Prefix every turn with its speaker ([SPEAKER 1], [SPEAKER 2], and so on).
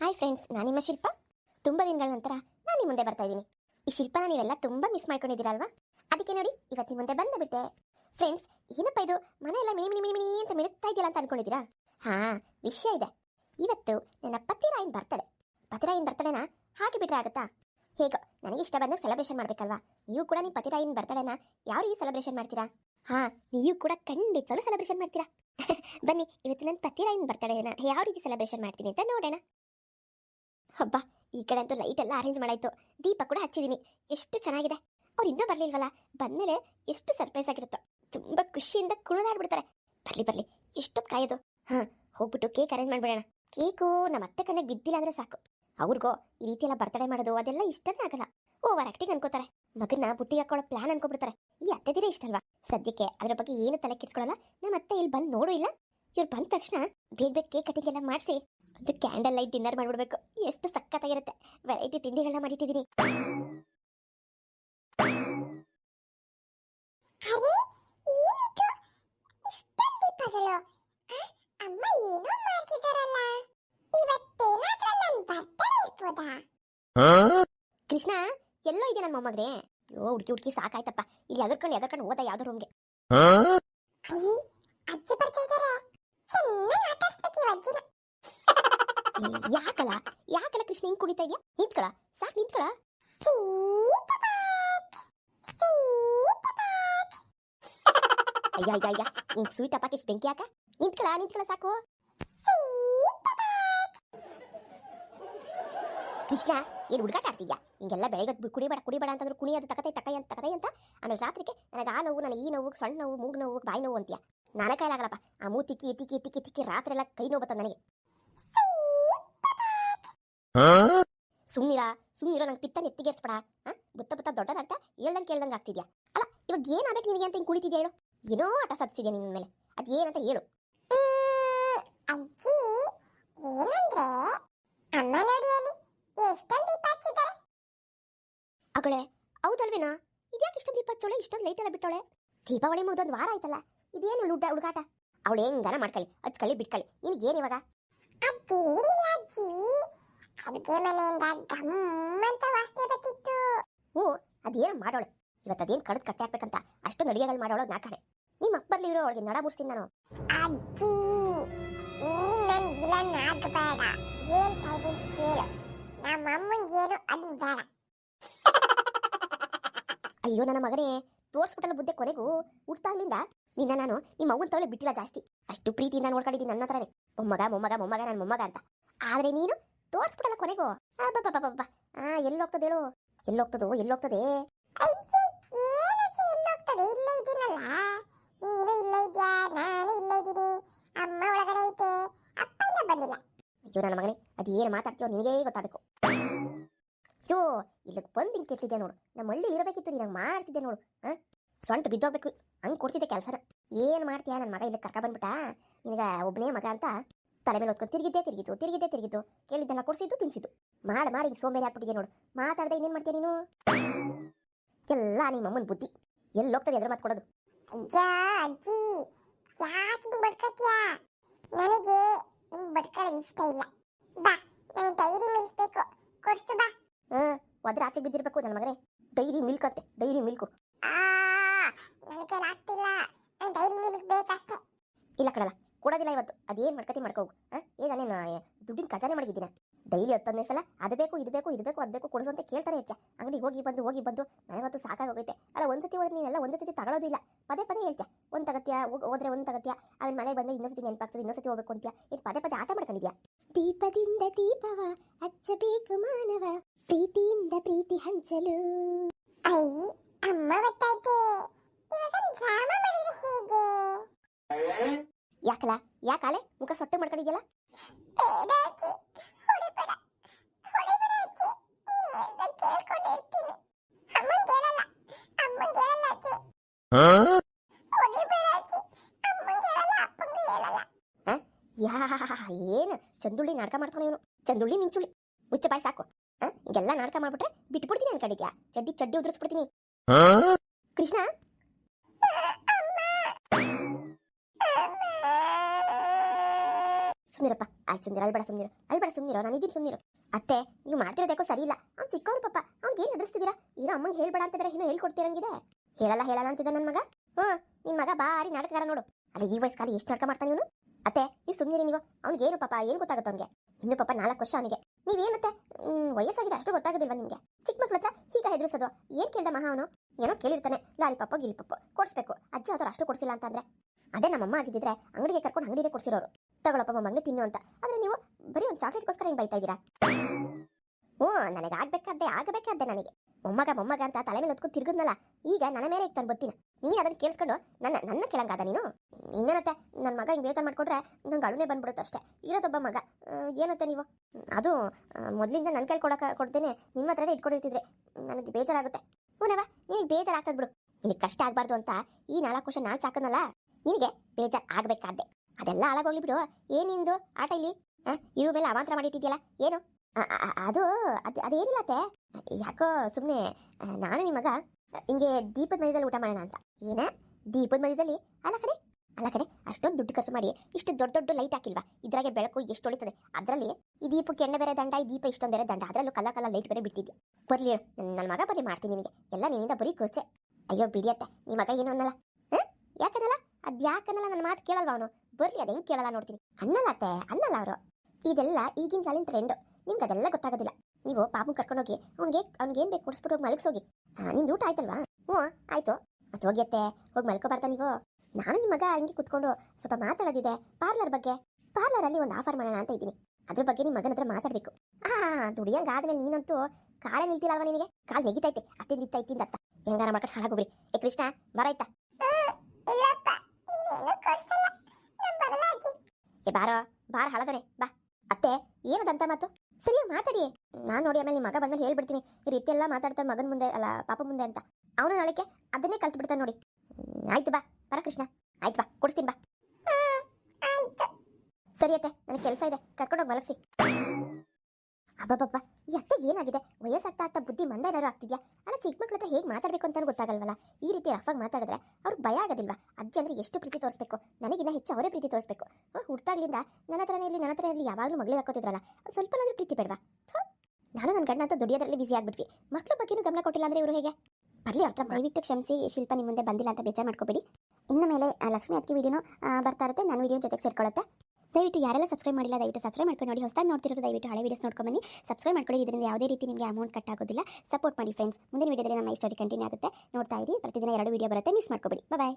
[SPEAKER 1] Hi friends ನಾನು ನಿಮ್ಮ ಶಿಲ್ಪ. ತುಂಬ ದಿನಗಳ ನಂತರ ನಾನು ನಿಮ್ಮ ಮುಂದೆ ಬರ್ತಾ ಇದ್ದೀನಿ. ಈ ಶಿಲ್ಪನ ನೀವೆಲ್ಲ ತುಂಬ ಮಿಸ್ ಮಾಡ್ಕೊಂಡಿದ್ದೀರಲ್ವಾ? ಅದಕ್ಕೆ ನೋಡಿ ಇವತ್ತು ಮುಂದೆ ಬಂದು ಬಿಟ್ಟೆ. ಫ್ರೆಂಡ್ಸ್ ಏನಪ್ಪ ಇದು? ಮನೆ ಎಲ್ಲ ಮಿಣಿ ಮಿಣಿ ಮಿಣಿ ಅಂತ ಮಿಣುಕ್ತಾ ಇದೆಯಲ್ಲ ಅಂತ ಅನ್ಕೊಂಡಿದ್ದೀರಾ? ಹಾ, ವಿಷಯ ಇದೆ. ಇವತ್ತು ನನ್ನ ಪತಿರಾಯನ್ ಬರ್ತಡೆ ಪತಿರಾಯನ್ ಬರ್ತಡೆನ ಹಾಗೆ ಬಿಟ್ರೆ ಆಗುತ್ತಾ? ಹೇಗೋ, ನನಗೆ ಇಷ್ಟ ಬಂದಾಗ ಸೆಲೆಬ್ರೇಷನ್ ಮಾಡಬೇಕಲ್ವಾ? ನೀವು ಕೂಡ ನಿಮ್ಮ ಪತಿರಾಯನ್ ಬರ್ತಡೆನ ಯಾವ ರೀತಿ ಸೆಲೆಬ್ರೇಷನ್ ಮಾಡ್ತೀರಾ? ಹಾಂ, ನೀವು ಕೂಡ ಖಂಡಿತವಾಗ್ಲೂ ಸೆಲೆಬ್ರೇಷನ್ ಮಾಡ್ತೀರಾ. ಬನ್ನಿ, ಇವತ್ತು ನನ್ನ ಪತಿರಾಯನ್ ಬರ್ತಡೆನ ಯಾವ ರೀತಿ ಸೆಲೆಬ್ರೇಷನ್ ಮಾಡ್ತೀನಿ ಅಂತ ನೋಡೋಣ. ಹಬ್ಬ, ಈ ಕಡೆ ಅಂತೂ ಲೈಟ್ ಎಲ್ಲ ಅರೇಂಜ್ ಮಾಡಾಯ್ತು. ದೀಪ ಕೂಡ ಹಚ್ಚಿದೀನಿ. ಎಷ್ಟು ಚೆನ್ನಾಗಿದೆ. ಅವ್ರು ಇನ್ನೂ ಬರ್ಲಿಲ್ವಲ್ಲ ಬಂದ್ಮೇಲೆ ಎಷ್ಟು ಸರ್ಪ್ರೈಸ್ ಆಗಿರುತ್ತೋ. ತುಂಬಾ ಖುಷಿಯಿಂದ ಕುಣಿದಾಡ್ಬಿಡ್ತಾರೆ. ಬರ್ಲಿ ಬರ್ಲಿ. ಎಷ್ಟೊತ್ತು ಕಾಯೋದು? ಹಾ, ಹೋಗ್ಬಿಟ್ಟು ಕೇಕ್ ಅರೇಂಜ್ ಮಾಡ್ಬಿಡೋಣ. ಕೇಕು ನಮ್ಮ ಅತ್ತೆ ಕಣ್ಣಿಗೆ ಬಿದ್ದಿಲ್ಲ ಅಂದ್ರೆ ಸಾಕು. ಅವ್ರಿಗೋ, ಈ ರೀತಿ ಎಲ್ಲ ಬರ್ತಡೇ ಮಾಡೋದು, ಅದೆಲ್ಲ ಇಷ್ಟನೇ ಆಗಲ್ಲ. ಓವರ್ ಆಕ್ಟಿಂಗ್ ಅನ್ಕೋತಾರೆ. ಮಗನ ಬುಟ್ಟಿಗೆ ಹಾಕೊಳ್ಳೋ ಪ್ಲಾನ್ ಅನ್ಕೊಬಿಡ್ತಾರೆ. ಈ ಅತ್ತೆದಿರೇ ಇಷ್ಟ ಅಲ್ವಾ? ಸದ್ಯಕ್ಕೆ ಅದ್ರ ಬಗ್ಗೆ ಏನು ತಲೆ ಕೆಡ್ಸ್ಕೊಳಲ್ಲ? ನಮ್ಮ ಅತ್ತೆ ಇಲ್ಲಿ ಬಂದು ನೋಡು ಇಲ್ಲ? ಇವ್ರು ಬಂದ ತಕ್ಷಣ ಬೇಗ ಬೇಗ ಕೇಕ್ ಕಟಿಂಗ್ ಎಲ್ಲ ಮಾಡಿಸಿ. ಅದು ಕ್ಯಾಂಡಲ್ ಲೈಟ್ ಡಿನ್ನರ್ ಮಾಡಿಬಿಡ್ಬೇಕು. ಎಷ್ಟು ಸಖತ್ತಾಗಿರುತ್ತೆ. ವೆರೈಟಿ ತಿಂಡಿಗಳನ್ನ ಮಾಡಿಟ್ಟಿದ್ದೀನಿ. ಕೃಷ್ಣ ಎಲ್ಲೋ ಇದೆ ನನ್ನ ಮೊಮ್ಮಗ್ರೆ. ಅಯ್ಯೋ ಹುಡುಕಿ ಹುಡುಕಿ ಸಾಕಾಯ್ತಪ್ಪ. ಇಲ್ಲಿ ಎಗರ್ಕೊಂಡು ಎಗರ್ಕೊಂಡು ಹೋದ ಯಾವ್ದೋ ರೂಮ್ಗೆ ಯಾಕಲ್ಲ? ಯಾಕಲ್ಲ ಕೃಷ್ಣ ಹಿಂಗ್ ಕುಡಿತಾ ಇದೆಯಾ? ನಿಂತ್ಕೊಳ. ಸಾಕ್, ನಿಂತ್ಕೊಳ. ಅಯ್ಯ ಅಯ್ಯ ಅಯ್ಯ. ನಿಂಗ್ ಸ್ವೀಟ್ ಇಷ್ಟು ಬೆಂಕಿ ಹಾಕ? ನಿಂತ್ಕೊಳ ನಿಂತ್ಕೊಳ ಸಾಕು. ಕೃಷ್ಣ, ಏನು ಹುಡುಗಾಟ ಆಡ್ತಿದ್ಯಾ? ಹಿಂಗೆಲ್ಲ ಬೆಳಗ್ಗೆ ಕುಡಿಬೇಡ ಕುಡಿಬೇಡ ಅಂತಂದ್ರೆ ಕುಣಿಯೋದು ತಕತೈ, ತಕೈ ಅಂತ ತಕತೈ ಅಂತ? ಆಮೇಲೆ ರಾತ್ರಿಗೆ ನನಗೆ ಆ ನೋವು, ನನಗೆ ಈ ನೋವು, ಸಣ್ಣ ನೋವು, ಮೂಗ್ ನೋವು, ಬಾಯಿ ನೋವು ಅಂತೀಯ? ನಾನೇ ಕೈಲಾಗಲ್ಲಪ್ಪ ಆ ಮೂ ತಿಕ್ಕಿ ತಿಕ್ಕಿ ತಿಕ್ಕಿ ತಿಕ್ಕಿ ರಾತ್ರಿ ಎಲ್ಲ ಕೈ ನೋವು ಬತ್ತ ನನಗೆ. ಸುಮ್ನಿರ ಸುಮ್ನಿರೋ ನಂಗೆ ಪಿತ್ತ ನೆತ್ತಿಗೇರ್ಸ್ಬೇಡ ಬುತ್ತ ಬುತ್ತ ದೊಡ್ಡದಾಗ್ತಾ ಹೇಳ್ದಂಗೆ ಕೇಳ್ದಂಗೆ ಆಗ್ತಿದ್ಯಾ? ಅಲ್ಲ ಇವಾಗ ಏನಾಗಬೇಕು ನಿನಗೆ ಅಂತ ಹಿಂಗೆ ಕುಳಿತಿದ್ಯಾ ಹೇಳು? ಏನೋ ಆಟ ಸಾಧಿಸಿದ್ಯಾ ನಿನ್ನ ಮೇಲೆ. ಅದೇನಂತ ಏನಂತ ಹೇಳು.
[SPEAKER 2] ಅಜ್ಜಿ ಏನಂದ್ರೆ ಅಮ್ಮ ನೋಡಿ ಅಲ್ಲಿ ಎಷ್ಟೊಂದು ದೀಪ ಹಚ್ಚಿದ್ದಾರೆ.
[SPEAKER 1] ಅಗಳೇ ಹೌದಲ್ವೇನಾ? ಇದ್ಯಾಕೆ ಇಷ್ಟೊಂದು ದೀಪ ಹಚ್ಚೋಳೆ ಇಷ್ಟೊಂದು ಲೈಟ್ ಎಲ್ಲ ಬಿಟ್ಟೋಳೆ? ದೀಪಾವಳಿ ಮುಗಿದೊಂದು ವಾರ ಆಯ್ತಲ್ಲ ಇದೇನು ಲುಡ್ಡ ಹುಡುಗಾಟ ಅವಳು ಹೆಂಗಾನ ಮಾಡ್ಕೊಳ್ಳಿ ಹಚ್ಕೊಳ್ಳಿ ಬಿಟ್ಕೊಳ್ಳಿ ನಿನಗೆ ಏನು ಇವಾಗ?
[SPEAKER 2] ಅದೇನಿಲ್ಲ ಅಜ್ಜಿ ಅಡುಗೆ ಮನೆಯಿಂದ ಗಮ್ಮಂತ ವಾಸನೆ ಬರ್ತಿತ್ತು.
[SPEAKER 1] ಹ್ಞೂ ಅದೇನು ಮಾಡೋಳೆ. ಇವತ್ತು ಅದೇನು ಕಡ್ದು ಕಟ್ಟೆ ಹಾಕ್ಬೇಕಂತ ಅಷ್ಟು ನಡಿಗೆಗಳು ಮಾಡೋಳು ನಾ ಕಡೆ ನಿಮ್ಮ ಅಪ್ಪ ಇರೋ ಅವಳಿಗೆ ನಡ ಮುಡ್ಸ್ತೀನಿ ನಾನು.
[SPEAKER 2] ಅಜ್ಜಿ ನೀನ್ ನನ್ ವಿಲನ್ ಆಗಬೇಡ. ಹೇಳ್ತಾ ಇದೀನಿ ಕೇಳು. ನಮ್ಮ ಅಮ್ಮಂಗೇನು ಅದು ಬೇಡ.
[SPEAKER 1] ಅಯ್ಯೋ ನನ್ನ ಮಗನೇ ತೋರ್ಸ್ಬಿಟ್ಟಲ್ಲ ಬುದ್ಧಿ ಕೊನೆಗೂ ಹುಟ್ಟಾಗ್ಲಿಂದ ನಿನ್ನ ನಾನು ನಿಮ್ಮ ಅವ್ವನ ತೊಳೆ ಬಿಟ್ಟಿಲ್ಲ ಜಾಸ್ತಿ. ಅಷ್ಟು ಪ್ರೀತಿಯಿಂದ ನೋಡ್ಕೊಂಡಿದ್ದೀನಿ ನನ್ನ ಹತ್ರನೇ. ಮೊಮ್ಮಗ ಮೊಮ್ಮಗ ಮೊಮ್ಮಗ ನನ್ನ ಮೊಮ್ಮಗ ಅಂತ. ಆದ್ರೆ ನೀನು ತೋರ್ಸ್ಬಿಟ್ಟಲ್ಲ ಕೊನೆಗೂ. ಅಬ್ಬಬ್ಬಬ್ಬಬ್ಬ ಆ ಎಲ್ಲೋಗ್ತದೆ ಹೇಳು. ಎಲ್ಲೋಗ್ತದೋ ಎಲ್ಲೋಗ್ತದೆ
[SPEAKER 2] ಇಲ್ಲೇ ಇದೀನಲ್ಲ. ನೀನು ಇಲ್ಲೇ ಇದ್ಯಾ? ನಾನು ಇಲ್ಲೇ ಇದ್ದೀನಿ. ಅಮ್ಮ ಒಳಗಡೆ ಐತೆ. ಅಪ್ಪ ಇನ್ನ ಬಂದಿಲ್ಲ.
[SPEAKER 1] ಅಯ್ಯೋ ನನ್ನ ಮಗನೇ ಅದೇನು ಏನು ಮಾತಾಡ್ತೀಯೋ ನಿನಗೇ ಗೊತ್ತಾಗಬೇಕು. ಅಯ್ಯೋ ಇಲ್ಲಿಗೆ ಬಂದು ಹಿಂಗೆ ಕೆಟ್ಟಿದ್ದೆ ನೋಡು. ನಮ್ಮ ಹಳ್ಳಿ ಇರಬೇಕಿತ್ತು ನೀನು ಮಾಡ್ತಿದ್ದೆ ನೋಡು ಹಾಂ ಸೊಂಟು ಬಿದ್ದೋಗ್ಬೇಕು. ಹಂಗೆ ಕೊಡ್ತಿದ್ದೆ ಕೆಲಸನ. ಏನು ಮಾಡ್ತೀಯಾ? ನನ್ನ ಮಗ ಇಲ್ಲಿ ಕರ್ಕ ಬಂದ್ಬಿಟ್ಟ. ನಿನಗೆ ಒಬ್ಬನೇ ಮಗ ಅಂತ ತಲೆ ಮೇಲೆ ಹೊತ್ಕೊಂಡು ತಿರುಗಿದ್ದೆ ತಿರುಗಿತು ತಿರುಗಿದ್ದೆ ತಿರುಗಿತು ಕೇಳಿದ್ದೆಲ್ಲ ಕೊಡಿಸಿದ್ದು ತಿನ್ಸಿದ್ದು. ಮಾಡಿ ಮಾಡಿ ಹಿಂಗೆ ಸೋಮೇಲೆ ಹಾಕ್ಬಿಟ್ಟಿದೆ ನೋಡು. ಮಾತಾಡದೆ ಇನ್ನೇನು ಮಾಡ್ತೀಯ ನೀನು? ಎಲ್ಲ ನಿಮ್ಮ ಅಮ್ಮನ ಬುದ್ಧಿ. ಎಲ್ಲಿ ಹೋಗ್ತದೆ ಎದುರು ಮಾತು ಕೊಡೋದು?
[SPEAKER 2] ಅಜ್ಜ ಅಜ್ಜಿ ಯಾಕೆ ಬಡ್ಕತ್ಯಾ? ನನಗೆ ಹಿಂಗೆ ಬಡ್ಕೊಳ್ಳೋದು ಇಷ್ಟ ಇಲ್ಲ. ಬಾ ನಂಗೆ ಡೈರಿ ಮಿಲ್ಕ್ ಬೇಕು. ಕೊಡ್ಸು ಬಾ.
[SPEAKER 1] ಹಾಂ ಒದ್ರೆ ಆಚೆ ಬಿದ್ದಿರ್ಬೇಕು ನನ್ನ ಮಗನೇ. ಡೈರಿ ಮಿಲ್ಕ್ ಅಂತೆ ಡೈರಿ ಮಿಲ್ಕು.
[SPEAKER 2] ಆ ನನಗೆ ಆಗ್ತಿಲ್ಲ. ನಂಗೆ ಡೈರಿ ಮಿಲ್ಕ್ ಬೇಕಷ್ಟೇ.
[SPEAKER 1] ಇಲ್ಲ ಕಣಲ್ಲ ಕೊಡೋದಿಲ್ಲ ಇವತ್ತು. ಅದೇನು ಮಾಡ್ಕತಿ ಮಾಡ್ಕೋಗು ಹಾಂ? ಈಗ ನಾನು ದುಡ್ಡಿನ ಖಜಾನೆ ಮಾಡಿದ್ದೀನಿ ಡೈಲಿ ಹತ್ತೊಂದನೇ ಸಲ ಅದು ಬೇಕು, ಇದು ಬೇಕು ಇದು ಬೇಕು, ಅದು ಬೇಕು, ಕೊಡಿಸು ಅಂತ ಕೇಳ್ತಾರೆ ಇರ್ತೀಯ. ಅಂಗಡಿಗೆ ಹೋಗಿ ಬಂದು ಹೋಗಿ ಬಂದು ನನಗಂತೂ ಸಾಕಾಗೋಗೈತೆ ಅಲ್ಲ, ಒಂದ್ಸತಿ ಹೋದ್ರೆ ನೀನೆಲ್ಲ ಒಂದು ಸತಿ ತಗೊಳ್ಳೋದಿಲ್ಲ ಪದೇ ಪದೇ ಹೇಳ್ತೀಯ. ಒಂದು ತಗತ್ಯ ಹೋದ್ರೆ ಒಂದು ತಗತ್ಯ. ಆಮೇಲೆ ಮನೆಗೆ ಬಂದು ಇನ್ನೊಂದ್ಸತಿ ನೆನಪಾಗ್ತದೆ ಇನ್ನೊಂದ್ಸತಿ ಹೋಗ್ಬೇಕು ಅಂತ್ಯ. ಇದು ಪದೇ ಪದೇ ಆಟ ಮಾಡ್ಕೊಂಡಿದ್ಯಾ? ದೀಪದಿಂದ ದೀಪವ ಹಚ್ಚಬೇಕು ಮಾನವ. ಪ್ರೀತಿಯಿಂದ ಪ್ರೀತಿ ಹಂಚಲು.
[SPEAKER 2] ಅಯ್ಯ, ಅಮ್ಮ ಡ್ರಾಮಾ
[SPEAKER 1] ಯಾಕಲ್ಲ? ಯಾಕಾಲೆ ಮುಖ ಸೊಟ್ಟೆ ಮಾಡ್ಕೊಂಡಿದ್ಯಲ್ಲ? ಏನು? ಚಂದುಳ್ಳಿ ನಾಟಕ ಮಾಡ್ತಾನೆ ಇವನು. ಚಂದುಳ್ಳಿ ಮಿಂಚುಳ್ಳಿ ಮುಚ್ಚ ಬಾಯ್ ಸಾಕು. ಆ? ಹಿಂಗೆಲ್ಲ ನಾಟಕ ಮಾಡ್ಬಿಟ್ರೆ ಬಿಟ್ಬಿಡ್ತೀನಿ ಅನ್ಕೊಂಡಿದ್ಯಾ? ಚಡ್ಡಿ ಚಡ್ಡಿ ಉದುರಿಸ್ಬಿಡ್ತೀನಿ. ಕೃಷ್ಣ? ಸುಮ್ನಿರಪ್ಪ. ಆಯ್ತು ಸುಮ್ನಿರು ಅಳ್ಬೇಡ ಸುಮ್ನಿರು ಅಳ್ಬೇಡ ಸುಮ್ನಿರು, ನಾನು ಇದೀನಿ ಸುಮ್ನಿರು. ಅತ್ತೆ, ನೀವು ಮಾಡ್ತಿರೋದಕ್ಕೋ ಸರಿ ಇಲ್ಲ ಅವ್ನು ಚಿಕ್ಕವ್ರು ಪಾಪ, ಅವ್ನಿಗೆ ಏನು ಎದುರಿಸ್ತಿದ್ದೀರಾ ಏನೋ ಅಮ್ಮಂಗೆ ಹೇಳ್ಬೇಡ ಅಂತ ಬೇರೆ ಏನೋ ಹೇಳ್ಕೊಡ್ತಿರಂಗಿದೆ. ಹೇಳಲ್ಲ ಹೇಳಲ್ಲ ಅಂತಿದ್ದ ನನ್ನ ಮಗ? ಹ್ಞೂ ನಿನ್ನ ಮಗ ಬಾರಿ ನಾಟಕಗಾರ ನೋಡು. ಅಲ್ಲ, ಈ ವಯಸ್ಸಲ್ಲಿ ಎಷ್ಟು ನಾಟಕ ಮಾಡ್ತಾನೆ ಇವನು? ಅತ್ತೆ, ನೀವು ಸುಮ್ಮನಿರಿ ನೀವು. ಅವ್ನಿಗೆ ಏನು ಪಾಪ, ಏನು ಗೊತ್ತಾಗುತ್ತೆ ಅವ್ನಿಗೆ? ಇನ್ನು ಪಾಪ ನಾಲ್ಕು ವರ್ಷ ಅವನಿಗೆ. ನೀವೇನತ್ತೆ ವಯಸ್ಸಾಗಿದೆ, ಅಷ್ಟು ಗೊತ್ತಾಗೋದಿಲ್ವಾ ನಿಮಗೆ? ಚಿಕ್ಕ ಮಕ್ಳ ಹತ್ರ ಹೀಗೆ ಹೆದರಿಸೋದು. ಏನು ಕೇಳ್ದ ಮಹಾ ಅವನು ಏನೋ ಕೇಳಿರ್ತಾನೆ. ಗಿಲಿ паಪಾ ಕೊಡಿಸ್ಬೇಕು. ಅಜ್ಜ ಅದರ ಅಷ್ಟು ಕೊಡಿಸಿಲ್ಲ ಅಂತಂದ್ರೆ ಅದೇ ನಮ್ಮಮ್ಮ ಆಗಿದ್ದಿದ್ರೆ ಅಂಗಡಿಗೆ ಕರ್ಕೊಂಡು ಅಂಗಡಿಗೆ ಕೊಡ್ಸಿರೋರು. ತಗೊಳಪ್ಪ ಮೊಮ್ಮಗನೇ ತಿನ್ನು ಅಂತ. ಆದ್ರೆ ನೀವು ಬರೀ ಒಂದು ಚಾಕ್ಲೇಟ್ಗೋಸ್ಕರ ಹಿಂಗೆ ಬೈತಾ ಇದ್ದೀರಾ? ಓ ನನಗೆ ಆಗ್ಬೇಕಾದ್ದೆ ಆಗಬೇಕಾದ್ದೆ ನನಗೆ. ಮೊಮ್ಮಗ ಮೊಮ್ಮಗ ಅಂತ ತಲೆ ಮೇಲೆ ಹೊತ್ಕೊಂಡು ತಿರುಗಿದ್ನಲ್ಲ, ಈಗ ನನ್ನ ಮೇಲೆ ಇತ್ತು ಬತ್ತಿನ. ನೀನು ಅದನ್ನ ಕೇಳಿಸ್ಕೊಂಡು ನನ್ನ ನನ್ನ ಕೆಳಂಗಾದ ನೀನು? ಇನ್ನೇನತ್ತೆ ನನ್ನ ಮಗ ಹಿಂಗೆ ಬೇಜಾರ್ ಮಾಡ್ಕೊಂಡ್ರೆ ನಂಗೆ ಅಳುನೇ ಬಂದ್ಬಿಡುತ್ತೆ ಅಷ್ಟೇ. ಇರೋದೊಬ್ಬ ಮಗ ಏನತ್ತೆ ನೀವು? ಅದು ಮೊದಲಿಂದ ನನ್ನ ಕೈಲಿ ಕೊಡಕ ಕೊಡ್ತೇನೆ ನಿಮ್ಮ ಹತ್ರನೇ ಇಟ್ಕೊಂಡಿರ್ತಿದ್ರೆ ನನಗೆ ಬೇಜಾರಾಗುತ್ತೆ. ಹೂನವ ನೀನು ಬೇಜಾರಾಗ್ತದೆ ಬಿಡು ನಿನಗೆ ಕಷ್ಟ ಆಗಬಾರ್ದು ಅಂತ ಈ ನಾಲ್ಕು ವರ್ಷ ನಾನು ಸಾಕನಲ್ಲ ನಿನಗೆ ಬೇಜಾರು ಆಗಬೇಕಾದ್ದೆ. ಅದೆಲ್ಲ ಹಾಳಾಗೋಗ್ಲಿ ಬಿಡು. ಏನಿಂದು ಆಟ ಇಲ್ಲಿ? ಆ, ಇವ್ರ ಮೇಲೆ ಅವಾಂತರ ಮಾಡಿಟ್ಟಿದ್ಯಲ್ಲ ಏನು? ಅದು ಅದು ಅದೇನಿಲ್ಲ ಅತ್ತೆ. ಯಾಕೋ ಸುಮ್ಮನೆ ನಾನು ನಿಮ್ಮ ಮಗ ಹಿಂಗೆ ದೀಪದ ಮಧ್ಯದಲ್ಲಿ ಊಟ ಮಾಡೋಣ ಅಂತ. ಏನ? ದೀಪದ ಮಧ್ಯದಲ್ಲಿ? ಅಲ್ಲ ಕಡೆ ಅಲ್ಲ ಕಡೆ ಅಷ್ಟೊಂದು ದುಡ್ಡು ಖರ್ಚು ಮಾಡಿ ಇಷ್ಟು ದೊಡ್ಡ ದೊಡ್ಡ ಲೈಟ್ ಹಾಕಿಲ್ವಾ? ಇದ್ರಾಗೆ ಬೆಳಕು ಎಷ್ಟು ಹೊಳಿತದೆ ಅದರಲ್ಲಿ ಈ ದೀಪಕ್ಕೆ ಎಣ್ಣೆ ಬೇರೆ ದಂಡ ಈ ದೀಪ ಇಷ್ಟೊಂದು ಬೇರೆ ದಂಡ ಅದರಲ್ಲೂ ಕಲ್ಲ ಕಲ್ಲ ಲೈಟ್ ಬೇರೆ ಬಿಟ್ಟಿದ್ದೆ ಬರ್ಲಿ ನನ್ನ ಮಗ ಬರ್ಲಿ ಮಾಡ್ತೀನಿ ನಿನಗೆ. ಎಲ್ಲ ನಿನ್ನಿಂದ ಬರೀ ಖರ್ಚೆ ಅಯ್ಯೋ ಬಿಡಿಯತ್ತೆ ನಿಮ್ಮ ಮಗ ಏನು ಅನ್ನಲ್ಲ. ಅದು ಯಾಕನ್ನಲ್ಲ ನನ್ನ ಮಾತು ಕೇಳಲ್ವ ಅವನು? ಬರ್ಲಿ ಅದು ಹೆಂಗೆ ಕೇಳಲ್ಲ ನೋಡ್ತೀನಿ. ಅನ್ನಲ್ಲ ಅನ್ನಲ್ಲ ಅವರು. ಇದೆಲ್ಲ ಈಗಿನ ಕಾಲಿನ ಟ್ರೆಂಡ್ ನಿಮ್ಗೆ ಅದೆಲ್ಲ ಗೊತ್ತಾಗೋದಿಲ್ಲ. ನೀವು ಪಾಪು ಕರ್ಕೊಂಡೋಗಿ ಅವ್ನಿಗೆ ಅವ್ನಿಗೆ ಏನು ಬೇಕು ಕೊಡಿಸ್ಬಿಟ್ಟು ಹೋಗಿ ಮಲಗಿಸೋಗಿ. ನಿಮ್ದು ಊಟ ಆಯ್ತಲ್ವಾ? ಹ್ಞೂ, ಆಯ್ತು. ಮತ್ತೆ ಹೋಗ್ಯತ್ತೆ ಹೋಗಿ ಮಲ್ಕೋಬಾರ್ದ ನೀವು? ನಾನು ನಿಮ್ಮ ಮಗ ಹಂಗೆ ಕುತ್ಕೊಂಡು ಸ್ವಲ್ಪ ಮಾತಾಡೋದಿದೆ, ಪಾರ್ಲರ್ ಬಗ್ಗೆ. ಪಾರ್ಲರಲ್ಲಿ ಒಂದು ಆಫರ್ ಮಾಡೋಣ ಅಂತ ಇದ್ದೀನಿ. ಅದ್ರ ಬಗ್ಗೆ ನಿಮ್ಮ ಮಗನ ಹತ್ರ ಮಾತಾಡಬೇಕು. ಹಾಂ ದುಡಿಯಂಗೆ ಆದ್ಮೇಲೆ ನೀನಂತೂ ಕಾಲೇ ನಿಲ್ತಿಲ್ಲಲ್ವ ನಿನಗೆ? ಕಾಲು ನೆಗಿತೈತೆ, ಅತ್ತಿಂದ ನಿಂತೈತಿ ಅತ್ತ. ಹೆಂಗಾರ ಮಾಡ್ಕೊಂಡು ಹಾಳಾಗೋಗ್ರಿ ಏ ಕೃಷ್ಣ ಬರಾಯ್ತಾ
[SPEAKER 2] ನೀನೇನು ಕೊಡ್ಸಲ್ಲ ನಾನು ಬರಲ್ಲ
[SPEAKER 1] ಏ ಬಾರೋ ಬಾರ ಹಳದನೆ ಬಾ. ಅತ್ತೆ ಏನದಂತ ಮಾತು? ಸರಿಯಾಗಿ ಮಾತಾಡಿ. ನಾನು ನೋಡಿ ಆಮೇಲೆ ನಿಮ್ಮ ಮಗ ಬಂದ್ಮೇಲೆ ಹೇಳ್ಬಿಡ್ತೀನಿ. ಈ ರೀತಿ ಎಲ್ಲ ಮಾತಾಡ್ತಾರೆ ಮಗನ ಮುಂದೆ ಅಲ್ಲ ಪಾಪ ಮುಂದೆ ಅಂತ. ಅವನು ನಾಳೆಕ್ಕೆ ಅದನ್ನೇ ಕಲ್ತು ಬಿಡ್ತಾನೆ ನೋಡಿ ಆಯ್ತು ಬಾ. ಬರ ಕೃಷ್ಣ ಆಯ್ತು ಬಾ ಕೊಡ್ತೀನಿ ಬಾ. ಸರಿ ಅತ್ತೆ ನನಗೆ ಕೆಲಸ ಇದೆ. ಕರ್ಕೊಂಡೋಗಿ ಮಲಗಿಸಿ. ಅಬ್ಬಬ್ಬಬ್ಬ, ಈ ಅತ್ತೆಗೆ ಏನಾಗಿದೆ? ವಯಸ್ಸಾಗ್ತಾ ಆಗ್ತಾ ಬುದ್ಧಿ ಮಂದ ಏನಾರು ಆಗ್ತಿದ್ಯಾ? ಅಲ್ಲ, ಚಿಕ್ಕ ಮಕ್ಳ ಹತ್ರ ಹೇಗೆ ಮಾತಾಡಬೇಕು ಅಂತ ಗೊತ್ತಾಗಲ್ವಲ್ಲ? ಈ ರೀತಿ ರಫಾಗಿ ಮಾತಾಡಿದ್ರೆ ಅವ್ರಿಗೆ ಭಯ ಆಗೋದಿಲ್ವಾ? ಅಜ್ಜಿ ಅಂದ್ರೆ ಎಷ್ಟು ಪ್ರೀತಿ ತೋರಿಸ್ಬೇಕು? ನನಗಿನ್ನ ಹೆಚ್ಚು ಅವರೇ ಪ್ರೀತಿ ತೋರಿಸ್ಬೇಕು. ಹುಡ್ತಾಗ್ಲಿಂದ ನನ್ನ ಹತ್ರನೇ ಇರಲಿ, ನನ್ನ ಹತ್ರ ಇರಲಿ, ಯಾವಾಗಲೂ ಮಗಳಿಗೆ ಹಾಕೋತಿದ್ರಲ್ಲ ಅದು ಸ್ವಲ್ಪ ಪ್ರೀತಿ ಬೇಡವಾ ನಾನು ನನ್ನ ಗಂಡ ಅಂತ ದುಡಿಯೋದ್ರಲ್ಲಿ ಬಿಸಿ ಆಗ್ಬಿಟ್ವಿ. ಮಕ್ಕಳ ಬಗ್ಗೆನೂ ಗಮನ ಕೊಟ್ಟಿಲ್ಲ ಅಂದ್ರೆ ಇವರು ಹೇಗೆ? ಬರ್ಲಿ ಅವ್ರ ದಯವಿಟ್ಟು ಕ್ಷಮಿಸಿ ಶಿಲ್ಪ ನಿಮ್ಮ ಮುಂದೆ ಬಂದಿಲ್ಲ ಅಂತ ಬೇಜಾರು ಮಾಡ್ಕೋಬೇಡಿ. ಇನ್ನು ಮೇಲೆ ಲಕ್ಷ್ಮಿ ಅದಕ್ಕೆ ವಿಡಿಯೋನು ಬರ್ತಾ ಇರುತ್ತೆ. ನನ್ನ ವಿಡಿಯೋ ಜೊತೆಗೆ ಸೇರ್ಕೊಳ್ಳುತ್ತೆ ದಯವಿಟ್ಟು ಯಾರೆಲ್ಲ ಸಬ್ಸ್ಕ್ರೈಬ್ ಮಾಡಿಲ್ಲ, ದಯವಿಟ್ಟು ಸಬ್ಸ್ಕ್ರೈಬ್ ಮಾಡ್ಕೊಂಡು ನೋಡಿ, ಹೊಸದಾಗಿ ನೋಡ್ತಿರೋದು ದಯವಿಟ್ಟು ಹಳೆ ವೀಡಿಯೋಸ್ ನೋಡ್ಕೊಂಡು ಬನ್ನಿ ಸಬ್ಸ್ಕ್ರೈಬ್ ಮಾಡ್ಕೊಳ್ಳಿ, ಇದರಿಂದ ಯಾವುದೇ ರೀತಿ ನಿಮಗೆ ಅಮೌಂಟ್ ಕಟ್ ಆಗೋದಿಲ್ಲ. ಸಪೋರ್ಟ್ ಮಾಡಿ ಫ್ರೆಂಡ್ಸ್ ಮುಂದಿನ ವಿಡಿಯೋದಲ್ಲಿ ನಮ್ಮ ಈ ಸ್ಟೋರಿ ಕಂಟಿನ್ಯೂ ಆಗುತ್ತೆ. ನೋಡ್ತಾ ಇರಿ. ಪ್ರತಿದಿನ ಎರಡು ವಿಡಿಯೋ ಬರುತ್ತೆ. ಮಿಸ್ ಮಾಡ್ಕೋಬೇಡಿ. ಬಾಯ್